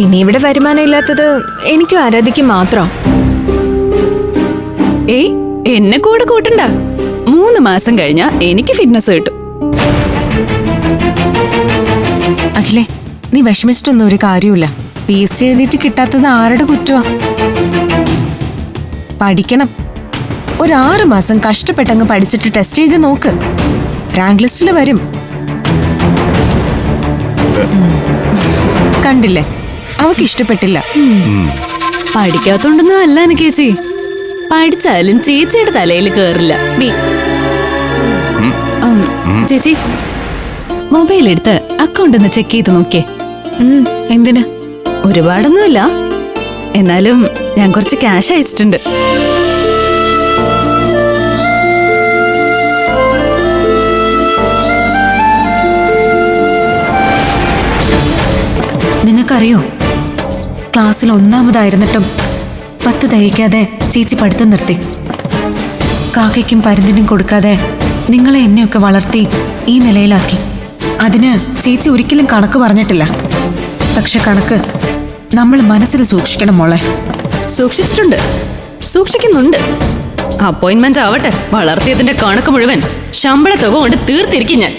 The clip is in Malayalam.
ഇനി ഇവിടെ വരുമാനം ഇല്ലാത്തത് എനിക്കും ആരാധിക്കും മാത്രം. ഏയ് എന്നെ കൂടെ കൂട്ടണ്ട. മൂന്ന് മാസം കഴിഞ്ഞാ എനിക്ക് ഫിറ്റ്നസ് കിട്ടും. അഖിലേ നീ വിഷമിച്ചിട്ടൊന്നും ഒരു കാര്യമില്ല പി എസ് സി എഴുതിയിട്ട് കിട്ടാത്തത് ആരുടെ കുറ്റമാ പഠിക്കണം. ഒരു ആറ് മാസം കഷ്ടപ്പെട്ടങ്ങ് പഠിച്ചിട്ട് ടെസ്റ്റ് എഴുതി നോക്ക്. റാങ്ക് ലിസ്റ്റിൽ വരും. കണ്ടില്ലേ? അവക്ക് ഇഷ്ടപ്പെട്ടില്ല പഠിക്കാത്തോണ്ടൊന്നും അല്ല എനിക്ക് ചേച്ചി പഠിച്ചാലും ചേച്ചിയുടെ തലയിൽ കേറില്ല. ഡി. ചേച്ചി മൊബൈൽ എടുത്ത് അക്കൗണ്ട് ഒന്ന് ചെക്ക് ചെയ്ത് നോക്കിയേ. എന്തിനാ എന്തിന്? ഒരുപാടൊന്നുമില്ല. എന്നാലും ഞാൻ കുറച്ച് ക്യാഷ് അയച്ചിട്ടുണ്ട്. നിങ്ങൾക്കറിയോ ക്ലാസ്സിൽ ഒന്നാമതായിരുന്നിട്ടും പത്ത് തയ്ക്കാതെ ചേച്ചി പഠിത്തം നിർത്തി. കാക്കയ്ക്കും പരുന്തിനും കൊടുക്കാതെ നിങ്ങളെ എന്നെയൊക്കെ വളർത്തി ഈ നിലയിലാക്കി. അതിന് ചേച്ചി ഒരിക്കലും കണക്ക് പറഞ്ഞിട്ടില്ല. പക്ഷെ കണക്ക് നമ്മൾ മനസ്സിൽ സൂക്ഷിക്കണം മോളെ. സൂക്ഷിച്ചിട്ടുണ്ട്. സൂക്ഷിക്കുന്നുണ്ട്. അപ്പോയിന്റ്മെന്റ് ആവട്ടെ. വളർത്തിയതിന്റെ കണക്ക് മുഴുവൻ ശമ്പള തുക കൊണ്ട് തീർത്തിരിക്കും ഞാൻ.